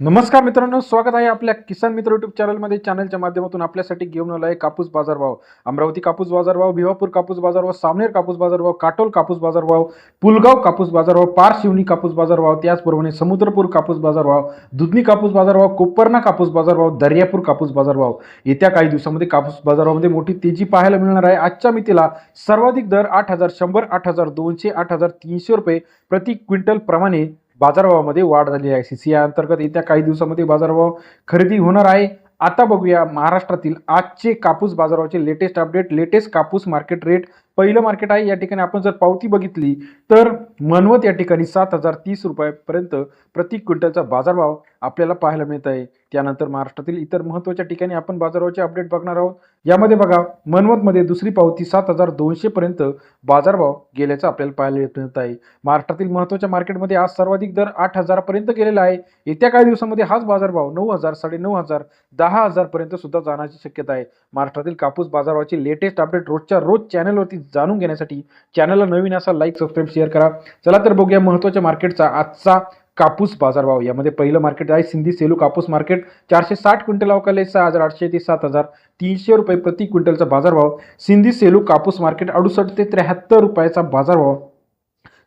नमस्कार मित्रांनो स्वागत आहे आपल्या किसान मित्र युट्यूब चॅनलमध्ये चॅनलच्या माध्यमातून आपल्यासाठी घेऊन आला आहे कापूस बाजारभाव. अमरावती कापूस बाजारभाव भिवापूर कापूस बाजारभाव सावनेर कापूस बाजारभाव काटोल कापूस बाजारभाव पुलगाव कापूस बाजारभाव पार शिवनी कापूस बाजारभाव त्याचप्रमाणे समुद्रपूर कापूस बाजारभाव दुधनी कापूस बाजारभाव कोपरना कापूस बाजारभाव दर्यापूर कापूस बाजारभाव. येत्या काही दिवसामध्ये कापूस बाजारभावामध्ये मोठी तेजी पाहायला मिळणार आहे. आजच्या मितीला सर्वाधिक दर आठ हजार शंभर आठ हजार दोनशे आठ हजार तीनशे रुपये प्रति क्विंटल प्रमाणे बाजारभावामध्ये वाढ झाली आहे. सी सी अंतर्गत येत्या काही दिवसामध्ये बाजारभाव खरेदी होणार आहे. आता बघूया महाराष्ट्रातील आजचे कापूस बाजाराचे लेटेस्ट अपडेट लेटेस्ट कापूस मार्केट रेट पहिलं मार्केट आहे. या ठिकाणी आपण जर पावती बघितली तर मनवत या ठिकाणी सात हजार तीस रुपयापर्यंत प्रति क्विंटलचा बाजारभाव आपल्याला पाहायला मिळत आहे. त्यानंतर महाराष्ट्रातील इतर महत्त्वाच्या ठिकाणी आपण बाजारभावाचे अपडेट बघणार आहोत. यामध्ये बघा मनवतमध्ये दुसरी पावती सात हजार दोनशेपर्यंत बाजारभाव गेल्याचं आपल्याला पाहायला मिळत आहे. महाराष्ट्रातील महत्त्वाच्या मार्केटमध्ये आज सर्वाधिक दर आठ हजारापर्यंत गेलेला आहे. येत्या काही दिवसामध्ये हाच बाजारभाव नऊ हजार साडेनऊ हजार दहा हजारपर्यंत सुद्धा जाण्याची शक्यता आहे. महाराष्ट्रातील कापूस बाजारभावाची लेटेस्ट अपडेट रोजच्या रोज चॅनलवरती जाणून घेण्यासाठी चॅनलला नवीन असा लाईक सबस्क्राईब शेअर करा. चला तर बघूया महत्त्वाच्या मार्केटचा आजचा कापूस बाजारभाव यामध्ये पहिलं मार्केट आहे सिंधी सेलू कापूस मार्केट चारशे साठ क्विंटल अवकाले सहा हजार आठशे ते सात हजार तीनशे रुपये प्रति क्विंटलचा बाजारभाव सिंधी सेलू कापूस मार्केट अडुसष्ट ते त्र्याहत्तर रुपयाचा बाजारभाव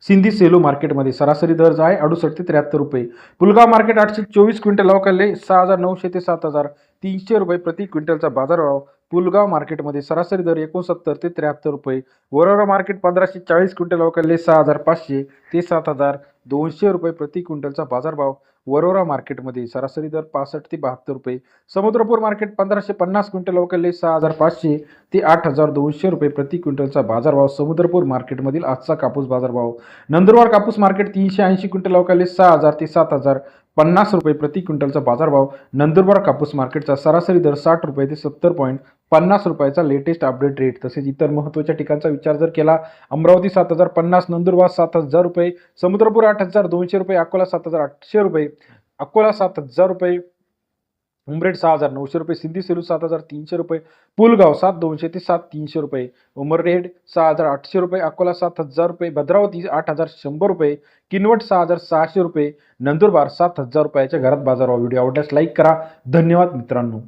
सिंधी सेलू मार्केटमध्ये सरासरी दर जो आहे अडुसष्ट ते त्र्याहत्तर रुपये. पुलगाव मार्केट आठशे चोवीस क्विंटल अवकाले सहा हजार नऊशे ते सात हजार तीनशे रुपये प्रति क्विंटलचा बाजारभाव पुलगाव मार्केटमध्ये सरासरी दर एकोणसत्तर ते त्र्याहत्तर रुपये. वरोरा मार्केट पंधराशे चाळीस क्विंटल अवकाले सहा हजार पाचशे ते सात हजार दोनशे रुपये प्रति क्विंटलचा बाजारभाव वरोरा मार्केटमध्ये सरासरी दर पासष्ट ते बहात्तर रुपये. समुद्रपूर मार्केट पंधराशे पन्नास क्विंटल अवकाले सहा हजार पाचशे ते आठ हजार दोनशे रुपये प्रति क्विंटलचा बाजारभाव समुद्रपूर मार्केटमधील आजचा कापूस बाजारभाव. नंदुरबार कापूस मार्केट तीनशे ऐंशी क्विंटल अवकाले सहा हजार ते सात हजार पन्नास रुपये प्रति क्विंटलचा बाजारभाव. नंदुरबार कापूस मार्केटचा सरासरी दर साठ रुपये ते सत्तर पॉईंट पन्नास रुपयाचा लेटेस्ट अपडेट रेट. तसेच इतर महत्त्वाच्या ठिकाणचा विचार जर केला अमरावती सात हजार पन्नास नंदुरबार सात हजार रुपये समुद्रपूर आठ हजार दोनशे रुपये अकोला सात हजार आठशे रुपये अकोला सात हजार रुपये उमरेड सहा हजार नऊशे रुपये सिंधी सेलू सात हजार तीनशे रुपये पुलगाव सात दोनशे ते सात तीनशे रुपये उमररेड सहा हजार आठशे रुपये अकोला सात हजार रुपये भद्रावती आठ हजार शंभर रुपये किनवट सहा हजार सहाशे रुपये नंदुरबार सात हजार रुपयाच्या घरात बाजारभाव. व्हिडिओ आवडल्यास लाईक करा. धन्यवाद मित्रांनो.